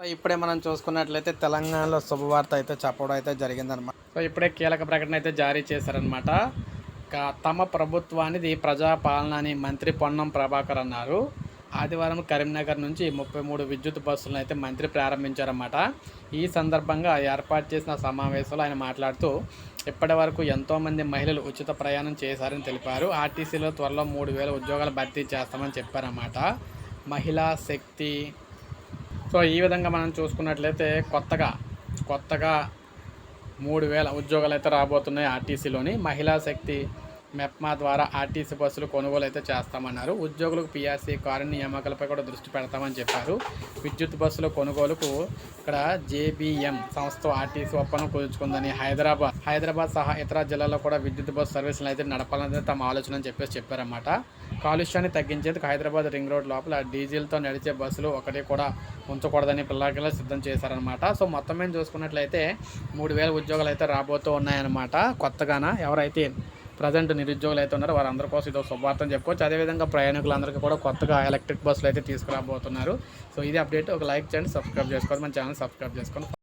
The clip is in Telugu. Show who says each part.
Speaker 1: ఇప్పుడే మనం చూసుకున్నట్లయితే తెలంగాణలో శుభవార్త అయితే చెప్పడం అయితే జరిగిందనమాట సో ఇప్పుడే కీలక ప్రకటన అయితే జారీ చేశారనమాట తమ ప్రభుత్వానిది ప్రజాపాలన అని మంత్రి పొన్నం ప్రభాకర్ అన్నారు. ఆదివారం కరీంనగర్ నుంచి ముప్పై మూడు విద్యుత్ బస్సులను అయితే మంత్రి ప్రారంభించారన్నమాట. ఈ సందర్భంగా ఏర్పాటు చేసిన సమావేశంలో ఆయన మాట్లాడుతూ ఇప్పటి వరకు ఎంతోమంది మహిళలు ఉచిత ప్రయాణం చేశారని తెలిపారు. ఆర్టీసీలో త్వరలో మూడు వేల ఉద్యోగాలు భర్తీ చేస్తామని చెప్పారన్నమాట. మహిళా శక్తి సో ఈ విధంగా మనం చూసుకున్నట్లయితే కొత్తగా కొత్తగా మూడు వేల ఉద్యోగాలు అయితే రాబోతున్నాయి ఆర్టీసీలోని మహిళా శక్తి మెప్మా ద్వారా ఆర్టీసీ బస్సులు కొనుగోలు అయితే చేస్తామన్నారు. ఉద్యోగులకు పీఆర్సీ కారు నియామకాలపై కూడా దృష్టి పెడతామని చెప్పారు. విద్యుత్ బస్సుల కొనుగోలుకు ఇక్కడ జేబీఎం సంస్థ ఆర్టీసీ ఒప్పందం కుదుర్చుకుందని హైదరాబాద్ హైదరాబాద్ సహా ఇతర జిల్లాల్లో కూడా విద్యుత్ బస్సు సర్వీసులు అయితే నడపాలని తమ ఆలోచన అని చెప్పేసి చెప్పారన్నమాట. కాలుష్యాన్ని తగ్గించేందుకు హైదరాబాద్ రింగ్ రోడ్ లోపల డీజిల్తో నడిచే బస్సులు ఒకటి కూడా ఉంచకూడదని పిల్లలకి సిద్ధం చేశారనమాట సో మొత్తం మేము చూసుకున్నట్లయితే మూడు వేల ఉద్యోగాలు అయితే రాబోతూ ఉన్నాయన్నమాట. కొత్తగాన? ఎవరైతే ప్రజెంట్ నిరుద్యోగులు అయితే ఉన్నారో వారందరి కోసం ఇది శుభార్థం చెప్పుకోవచ్చు. అదేవిధంగా ప్రయాణికులందరికీ కూడా కొత్తగా ఎలక్ట్రిక్ బస్సులు అయితే తీసుకురాబోతున్నారు. సో ఇది అప్డేట్. ఒక లైక్ చేయండి సబ్స్క్రైబ్ చేసుకోండి మన ఛానల్ సబ్స్క్రైబ్ చేసుకోండి.